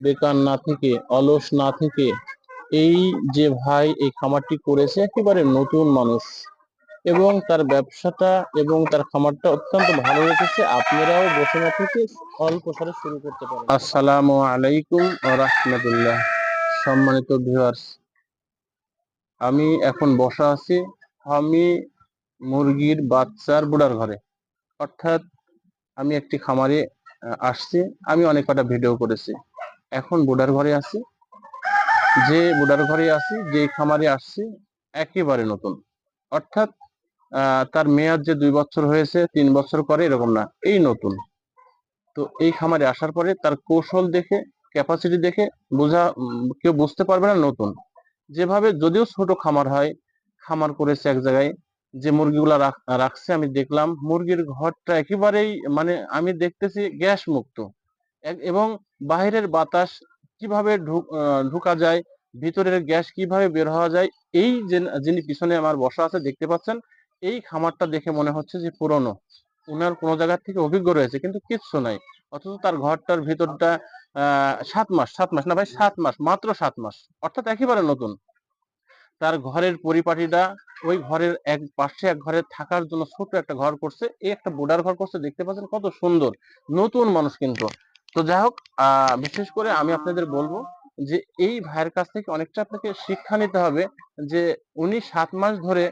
বেকার না থেকে, অলস না থেকে এই যে ভাই এই খামারটি করেছে একেবারে নতুন মানুষ এবং তার ব্যবসাটা এবং তার খামারটা অত্যন্ত ভালো রেখেছে। আপনারাও বসে না থেকে অল্প সারে শুরু করতে পারেন। আসসালামু আলাইকুম রাহমাতুল্লাহ। সম্মানিত ভিউয়ার্স আমি এখন বসা আছি আমি মুরগির বাচ্চার বুড়ার ঘরে। অর্থাৎ আমি একটি খামারে আসছি। আমি অনেক কটা ভিডিও করেছি। এখন বুড়ার ঘরে আছি। যে বুড়ার ঘরে আছি যে খামারে আসছি, একেবারে নতুন। অর্থাৎ তার মেয়াদ যে দুই বছর হয়েছে, তিন বছর করে এরকম না, এই নতুন। তো এই খামারে আসার পরে তার কৌশল দেখে ক্যাপাসিটি দেখে বোঝা, কেউ বুঝতে পারবে না নতুন। যেভাবে যদিও ছোট খামার হয়, খামার করেছে এক জায়গায়, যে মুরগিগুলা রাখ- রাখছে, আমি দেখলাম, মুরগির ঘরটা একেবারেই মানে আমি দেখতেছি গ্যাস মুক্ত। এবং বাইরের বাতাস কীভাবে ঢুক- যায়, ভিতরের গ্যাস কীভাবে বের হওয়া যায়, এই যিনি পিছনে আমার বসা আছে দেখতে পাচ্ছেন, এই খামারটা দেখে মনে হচ্ছে যে পুরনো। উনার কোনো জায়গার থেকে অভিজ্ঞ রয়েছে, কিন্তু কিচ্ছু নাই। অথচ তার ঘরটার ভিতরটা আহ সাত মাস সাত মাস না ভাই, সাত মাস, মাত্র সাত মাস, অর্থাৎ একেবারে নতুন। তার ঘরের পরিপাটিটা, ওই ঘরের এক পাশে এক ঘরে থাকার জন্য ছোট একটা ঘর করছে, এই একটা বোর্ডার ঘর করছে, দেখতে পাচ্ছেন কত সুন্দর, নতুন মানুষ কিন্তু। তো যাই হোক বিশেষ করে আমি আপনাদের বলব যে এই ভাইয়ের কাছ থেকে অনেকটা আপনাকে শিক্ষা নিতে হবে যে উনি সাত মাস ধরে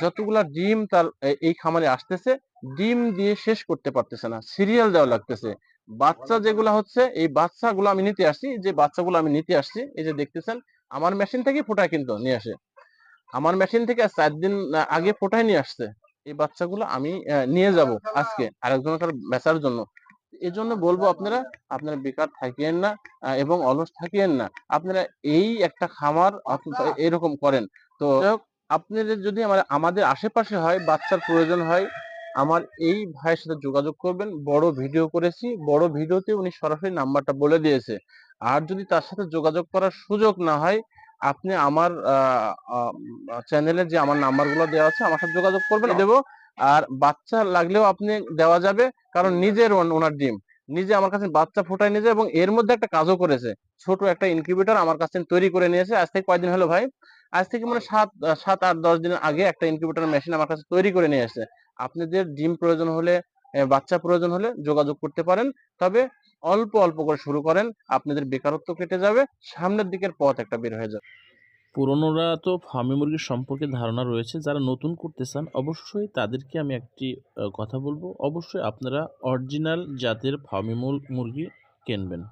যতগুলা ডিম তার এই খামারে আসতেছে, ডিম দিয়ে শেষ করতে পারতেছে না, সিরিয়াল দেওয়া লাগতেছে। বাচ্চা যেগুলা হচ্ছে, এই বাচ্চাগুলো আমি নিতে আসছি, যে বাচ্চাগুলো আমি নিতে আসছি, এই যে দেখতেছেন, আমার মেশিন থেকে ফোটায় কিন্তু নিয়ে আসে। আমার মেশিন থেকে চার দিন আগে ফোটায় নিয়ে আসছে, এই বাচ্চাগুলো আমি নিয়ে যাব আজকে আরেকজনের বেচার জন্য। এই জন্য বলব আপনারা আপনারা বেকার থাকিয়েন না এবং অলস থাকিয়েন না। আপনারা এই একটা খামার এরকম করেন। তো আপনাদের যদি আমার, আমাদের আশেপাশে হয়, বাচ্চার প্রয়োজন হয়, আমার এই ভাইয়ের সাথে যোগাযোগ করবেন। বড় ভিডিও করেছি, বড় ভিডিওতে উনি সরাসরি নাম্বারটা বলে দিয়েছে। আর যদি তার সাথে যোগাযোগ করার সুযোগ না হয়, আপনি আমার চ্যানেলে যে আমার নাম্বারগুলো দেওয়া আছে, আমার সাথে যোগাযোগ করবেন। দেবো আর বাচ্চা লাগলেও আপনি দেওয়া যাবে, কারণ নিজের ওনার ডিম। নিজে আমার কাছে বাচ্চা ফোটায় নিজে এবং এর মধ্যে একটা কাজও করেছে। ছোট একটা ইনকিউবেটর আমার কাছে তৈরি করে নিয়েছে। আজ থেকে কয়দিন হলো ভাই? আজ থেকে মানে সাত সাত, আট, দশ দিন আগে একটা ইনকিউবেটর মেশিন আমার কাছে তৈরি করে নিয়ে এসেছে। আপনাদের ডিম প্রয়োজন হলে বাচ্চা প্রয়োজন হলে যোগাযোগ করতে পারেন। তবে অল্প অল্প করে শুরু করেন। আপনাদের বেকারত্ব কেটে যাবে। সামনের দিকের পথ একটা বের হয়ে যাবে। পুরনোরা তো ফার্মি মুরগির সম্পর্কে ধারণা রয়েছে। যারা নতুন করতে চান, অবশ্যই তাদেরকে আমি একটি কথা বলব। অবশ্যই আপনারা অরিজিনাল জাতের ফার্মি মুরগি কিনবেন।